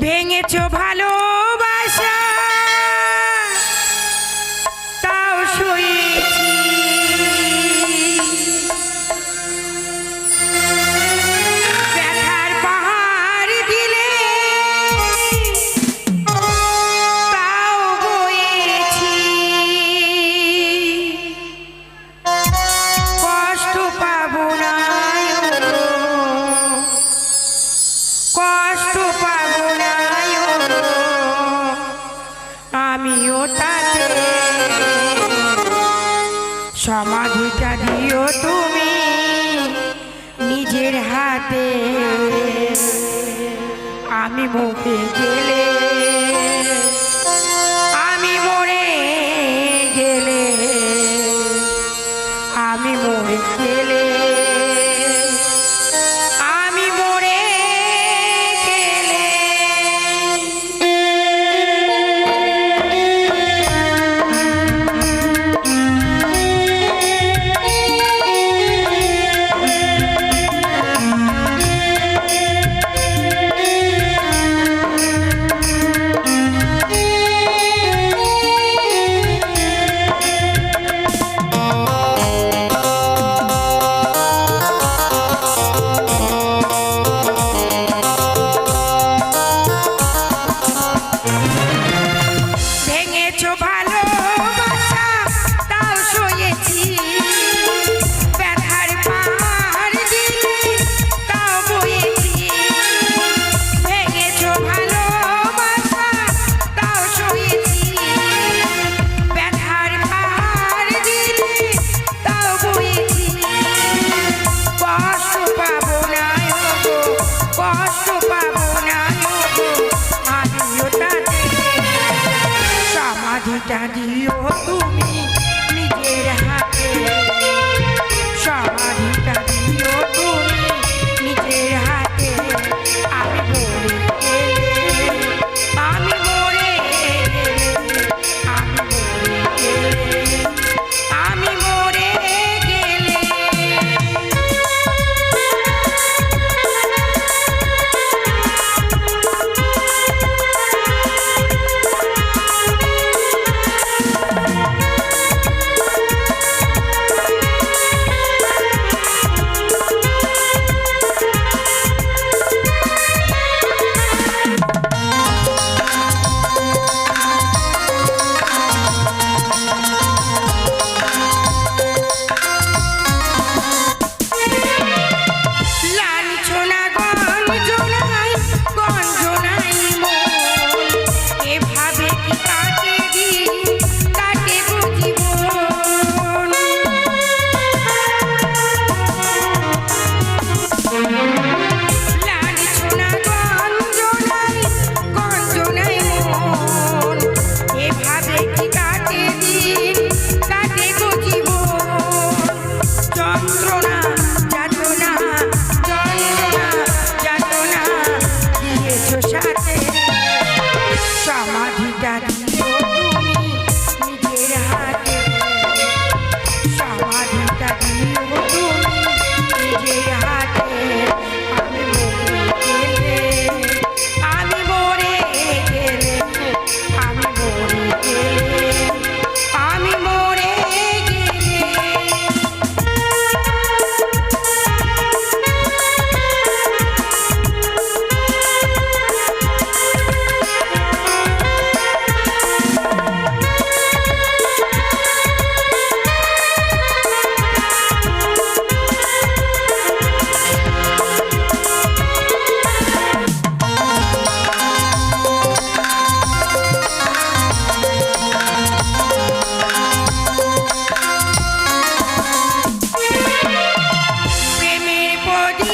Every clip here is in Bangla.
ভেঙেছো ভালো সমাধিটা দিও তুমি নিজের হাতে। আমি মুখে গেলে জানিও তুমি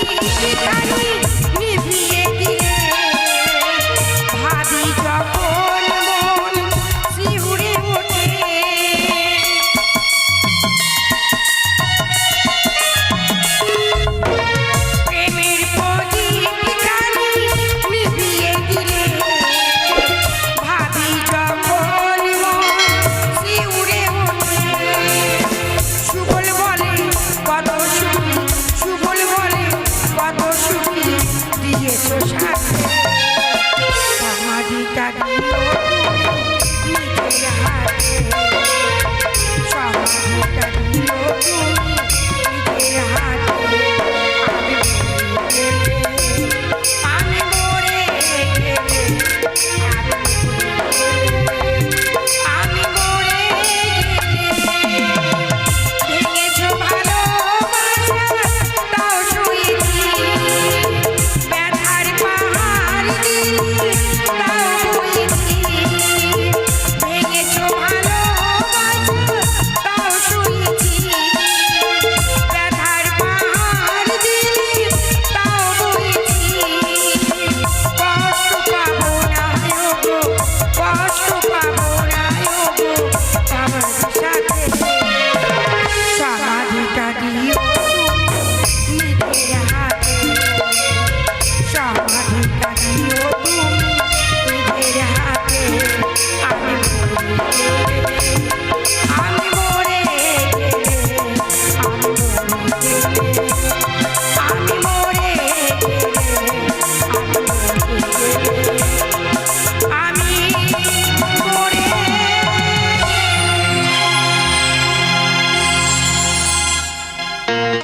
Thank you.